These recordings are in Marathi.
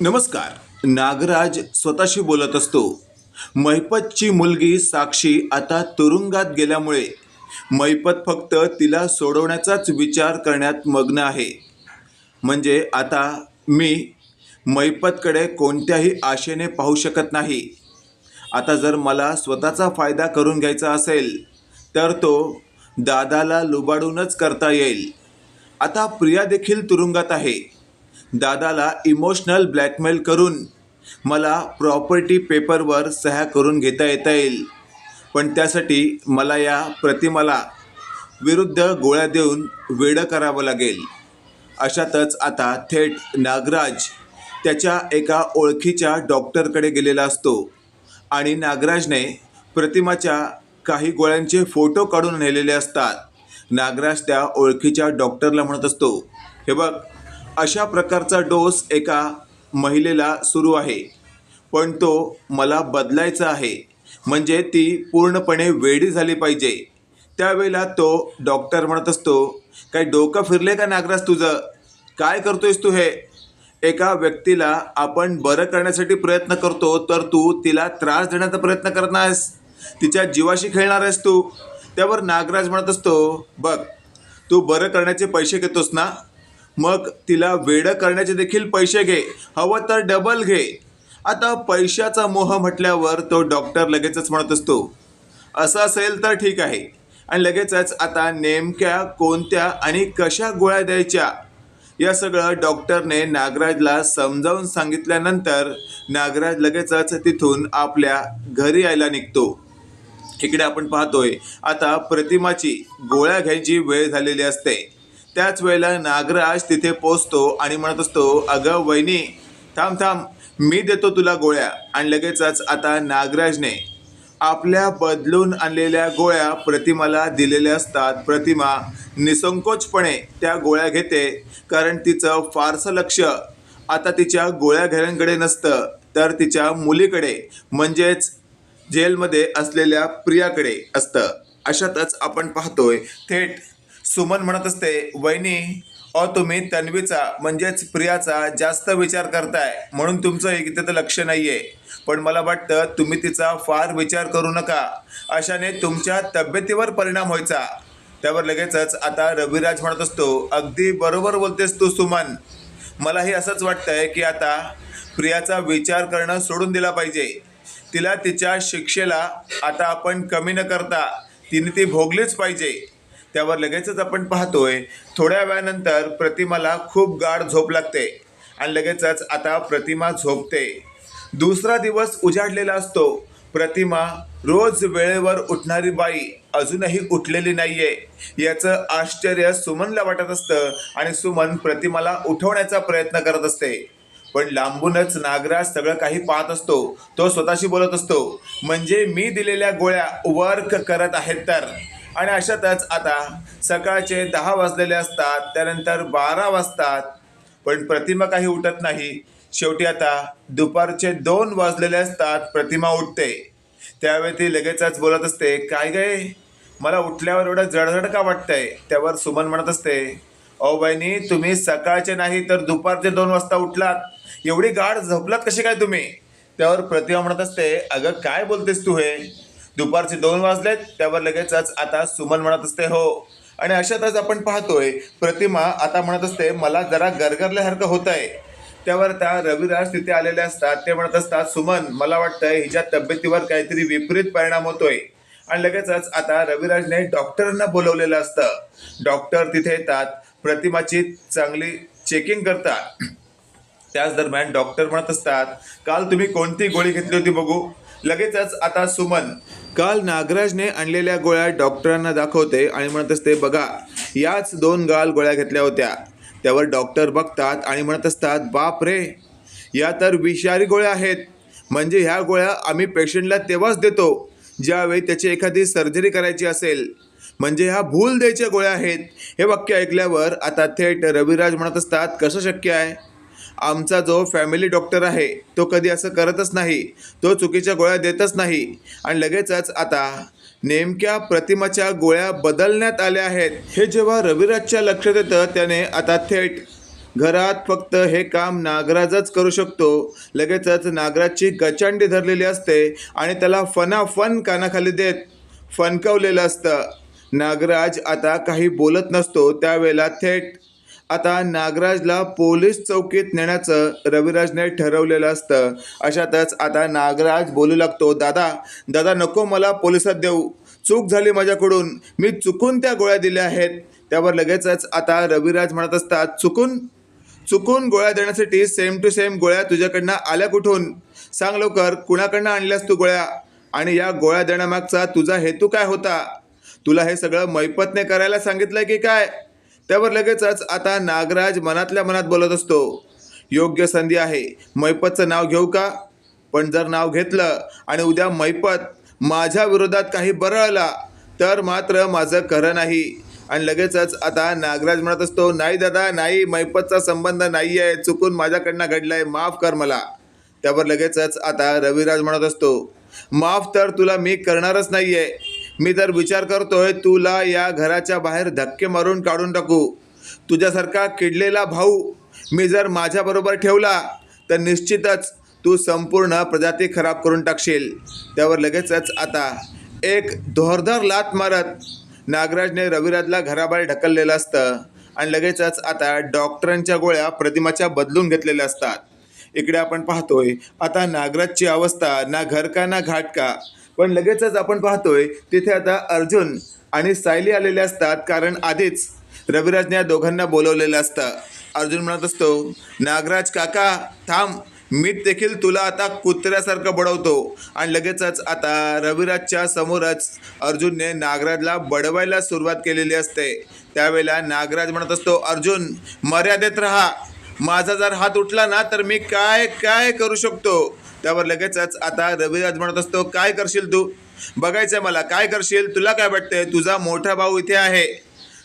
नमस्कार. नागराज स्वतःशी बोलत असतो. मैपतची मुलगी साक्षी आता तुरुंगात गेल्यामुळे मैपत फक्त तिला सोडवण्याचाच विचार करण्यात मग्न आहे. म्हणजे आता मी मैपतकडे कोणत्याही आशेने पाहू शकत नाही. आता जर मला स्वतःचा फायदा करून घ्यायचा असेल तर तो दादाला लुबाडूनच करता येईल. आता प्रिया देखील तुरुंगात आहे. दादाला इमोशनल ब्लॅकमेल करून मला प्रॉपर्टी पेपरवर सह्या करून घेता येता येईल. पण त्यासाठी मला या प्रतिमाला विरुद्ध गोळ्या देऊन वेडं करावं लागेल. अशातच आता थेट नागराज त्याच्या एका ओळखीच्या डॉक्टरकडे गेलेला असतो आणि नागराजने प्रतिमाच्या काही गोळ्यांचे फोटो काढून नेलेले असतात. नागराज त्या ओळखीच्या डॉक्टरला म्हणत असतो हे बघ अशा प्रकारचा डोस एका महिलेला सुरू आहे. पण तो मला बदलायचा आहे. म्हणजे ती पूर्णपणे वेडी झाली पाहिजे. त्यावेळेला तो डॉक्टर म्हणत असतो काय डोकं फिरले का नागराज तुझं? काय करतोयस तू हे? एका व्यक्तीला आपण बरं करण्यासाठी प्रयत्न करतो तर तू तिला त्रास देण्याचा प्रयत्न करणार आहेस तिच्या जीवाशी खेळणार आहेस तू. त्यावर नागराज म्हणत असतो बघ तू बरं करण्याचे पैसे घेतोस ना? मग तिला वेडं करण्याचे देखील पैसे घे. हवं तर डबल घे. आता पैशाचा मोह म्हटल्यावर तो डॉक्टर लगेचच म्हणत असतो असं असेल तर ठीक आहे. आणि लगेचच आता नेमक्या कोणत्या आणि कशा गोळ्या द्यायच्या? या सगळं डॉक्टरने नागराजला समजावून सांगितल्यानंतर नागराज लगेचच तिथून आपल्या घरी यायला निघतो. इकडे आपण पाहतोय आता प्रतिमाची गोळ्या घ्यायची वेळ झालेली असते. त्याच वेळेला नागराज तिथे पोचतो आणि म्हणत असतो अगं वहिनी थांब थांब मी देतो तुला गोळ्या. आणि लगेचच आता नागराजने आपल्या बदलून आणलेल्या गोळ्या प्रतिमाला दिलेल्या असतात. प्रतिमा निसंकोचपणे त्या गोळ्या घेते कारण तिचं फारसं लक्ष आता तिच्या गोळ्या घरांकडे नसतं तर तिच्या मुलीकडे म्हणजेच जेलमध्ये असलेल्या प्रियाकडे असतं. अशातच आपण पाहतोय थेट सुमन म्हणत असते वहिनी अ तुम्ही तन्वीचा म्हणजेच प्रियाचा जास्त विचार करताय म्हणून तुमचं इथे तर लक्ष नाही आहे पण मला वाटतं तुम्ही तिचा फार विचार करू नका. अशाने तुमच्या तब्येतीवर परिणाम व्हायचा. त्यावर लगेचच आता रविराज म्हणत असतो अगदी बरोबर बोलतेस तू सुमन. मलाही असंच वाटतंय की आता प्रियाचा विचार करणं सोडून दिला पाहिजे. तिला तिच्या शिक्षेला आता आपण कमी न करता तिने ती भोगलीच पाहिजे. त्यावर लगेचच आपण पाहतोय थोड्या वेळानंतर प्रतिमाला खूप गाढ झोप लागते. आणि लगेचच आता प्रतिमा झोपते. दुसरा दिवस उजाडलेला असतो. प्रतिमा रोज वेळेवर उठणारी बाई अजूनही उठलेली नाहीये. याचं आश्चर्य सुमनला वाटत असतं आणि सुमन प्रतिमाला उठवण्याचा प्रयत्न करत असते. पण लांबूनच नागराज सगळं काही पाहत असतो. तो स्वतःशी बोलत असतो म्हणजे मी दिलेल्या गोळ्या वर्क करत आहेत तर. आणि अशातच आता सकाळचे दहा वाजलेले असतात त्यानंतर बारा वाजतात. पण प्रतिमा काही उठत नाही. शेवटी आता दुपारचे दोन वाजलेले असतात प्रतिमा उठते. त्यावेळी ती लगेचच बोलत असते काय गे मला उठल्यावर एवढं जडजड का वाटतंय? त्यावर सुमन म्हणत असते ओ बहिणी तुम्ही सकाळचे नाही तर दुपारचे दोन वाजता उठलात. एवढी गाढ झोपलात कशी काय तुम्ही? त्यावर प्रतिमा म्हणत असते अगं काय बोलतेस तू हे? दुपारचे दोन वाजलेत त्यावर लगेचच आता सुमन म्हणत असते हो. आणि अशातच आपण पाहतोय प्रतिमा आता म्हणत असते मला जरा गरगरल्यासारखं होत आहे त्यावर त्या रविराज तिथे आलेले असतात ते म्हणत असतात सुमन मला वाटतंय हिच्या तब्येतीवर काहीतरी विपरीत परिणाम होतोय. आणि लगेचच आता रविराजने डॉक्टरांना बोलवलेलं असतं. डॉक्टर तिथे येतात प्रतिमाची चांगली चेकिंग करतात. त्याच दरम्यान डॉक्टर म्हणत असतात काल तुम्ही कोणती गोळी घेतली होती बघू? लगेचच आता सुमन. काल नागराजने आणलेल्या गोळ्या डॉक्टरांना दाखवते आणि म्हणत असते बघा याच दोन गाल गोळ्या घेतल्या होत्या. त्यावर डॉक्टर बघतात आणि म्हणत असतात बाप रे या तर विषारी गोळ्या आहेत. म्हणजे ह्या गोळ्या आम्ही पेशंटला तेव्हाच देतो ज्यावेळी त्याची एखादी सर्जरी करायची असेल. म्हणजे ह्या भूल द्यायच्या गोळ्या आहेत. हे वाक्य ऐकल्यावर आता थेट रविराज म्हणत असतात कसं शक्य आहे? आमचा जो फॅमिली डॉक्टर आहे तो कधी असं करतच नाही. तो चुकीच्या गोळ्या देतच नाही. आणि लगेचच आता नेमक्या प्रतिमाच्या गोळ्या बदलण्यात आल्या आहेत. हे जेव्हा रविराजच्या लक्षात येतं त्याने आता थेट घरात फक्त हे काम नागराजच करू शकतो. लगेचच नागराजची गचांडी धरलेली असते आणि त्याला फनाफन कानाखाली देत फणकवलेलं असतं. नागराज आता काही बोलत नसतो त्यावेळेला थेट आता नागराजला पोलीस चौकीत नेण्याचं रविराजने ठरवलेलं असतं. अशातच आता नागराज बोलू लागतो दादा दादा नको मला पोलिसात देऊ. चूक झाली माझ्याकडून. मी चुकून त्या गोळ्या दिल्या आहेत. त्यावर लगेचच आता रविराज म्हणत असतात चुकून चुकून गोळ्या देण्यासाठी सेम टू सेम गोळ्या तुझ्याकडनं आल्या कुठून? सांग लवकर कुणाकडनं आणल्यास तू गोळ्या? आणि या गोळ्या देण्यामागचा तुझा हेतू काय होता? तुला हे सगळं मैपतने करायला सांगितलंय की काय? त्यावर लगेचच आता नागराज मनातल्या मनात बोलत असतो. योग्य संधी आहे. मैपतचं नाव घेऊ का? पण जर नाव घेतलं आणि उद्या मैपत माझ्या विरोधात काही बरळला तर मात्र माझं खरं नाही. आणि लगेचच आता नागराज म्हणत असतो नाही दादा नाही मैपतचा संबंध नाही आहे चुकून माझ्याकडनं घडलाय. माफ कर मला. त्यावर लगेचच आता रविराज म्हणत असतो माफ तर तुला मी करणारच नाही आहे मी तर विचार करतोय तुला या घराच्या बाहेर धक्के मारून काढून टाकू. तुझ्यासारखा किडलेला भाऊ मी जर माझ्याबरोबर ठेवला तर निश्चितच तू संपूर्ण प्रजाती खराब करून टाकशील. त्यावर लगेचच आता एक धोरधार लात मारत नागराजने रविराजला घराबाहेर ढकललेलं असतं आणि लगेचच आता डॉक्टरांच्या गोळ्या प्रतिमाच्या बदलून घेतलेल्या असतात. इकडे आपण पाहतोय आता नागराजची अवस्था ना घर का ना घाट का पण लगेचच आपण पाहतोय तिथे आता अर्जुन आणि सायली आलेले असतात कारण आधीच रविराजने या दोघांना बोलवलेलं असतं. अर्जुन म्हणत असतो नागराज काका थांब मी देखील तुला आता कुत्र्यासारखं बडवतो. आणि लगेचच आता रविराजच्या समोरच अर्जुनने नागराजला बडवायला सुरुवात केलेली असते. त्यावेळेला नागराज म्हणत असतो अर्जुन मर्यादेत राहा. माझा जर हात उठला ना तर मी काय काय करू शकतो? त्यावर लगेचच आता रविराज म्हणत असतो काय करशील तू? बघायचं मला काय करशील? तुला काय वाटतंय? तुझा मोठा भाऊ इथे आहे.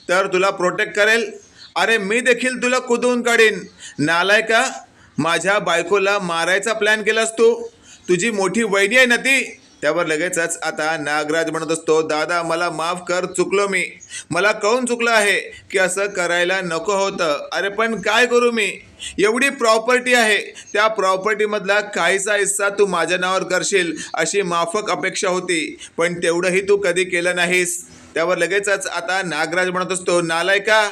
तर तुला प्रोटेक्ट करेल. अरे मी देखील तुला कुदवून काढीन. नालाय का माझ्या बायकोला मारायचा प्लॅन केलास तू? तुझी मोठी वहिनी आहे ना ती? त्यावर लगेचच आता नागराज म्हणत असतो दादा मला माफ कर चुकलो मी. मला कळून चुकलं आहे की असं करायला नको होतं? अरे पण काय करू मी? एवढी प्रॉपर्टी आहे. त्या प्रॉपर्टीमधला काहीसा हिस्सा तू माझ्या नावावर करशील अशी माफक अपेक्षा होती. पण तेवढंही तू कधी केलं नाहीस. त्यावर लगेचच आता नागराज म्हणत असतो नालायका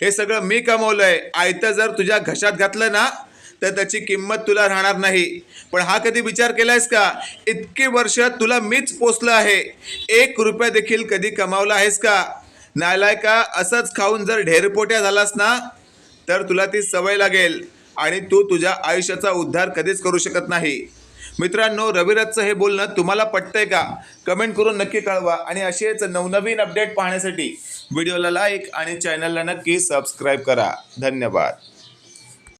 हे सगळं मी कमवलंय. आयतं जर तुझ्या घशात घातलं ना तर त्याची किंमत तुला राहणार नाही. पण हा कधी विचार केलायस का? इतकी वर्ष तुला मीच पोचलं आहे. एक रुपया देखील कधी कमावला आहेस का? नालाय का? असंच खाऊन जर ढेरपोट्या झालास ना तर तुला ती सवय लागेल आणि तू तुझ्या आयुष्याचा उद्धार कधीच करू शकत नाही. मित्रांनो रविराजचं हे बोलणं तुम्हाला पटतंय का? कमेंट करून नक्की कळवा आणि असेच नवनवीन अपडेट पाहण्यासाठी व्हिडिओला लाईक आणि चॅनलला नक्की सबस्क्राईब करा. धन्यवाद.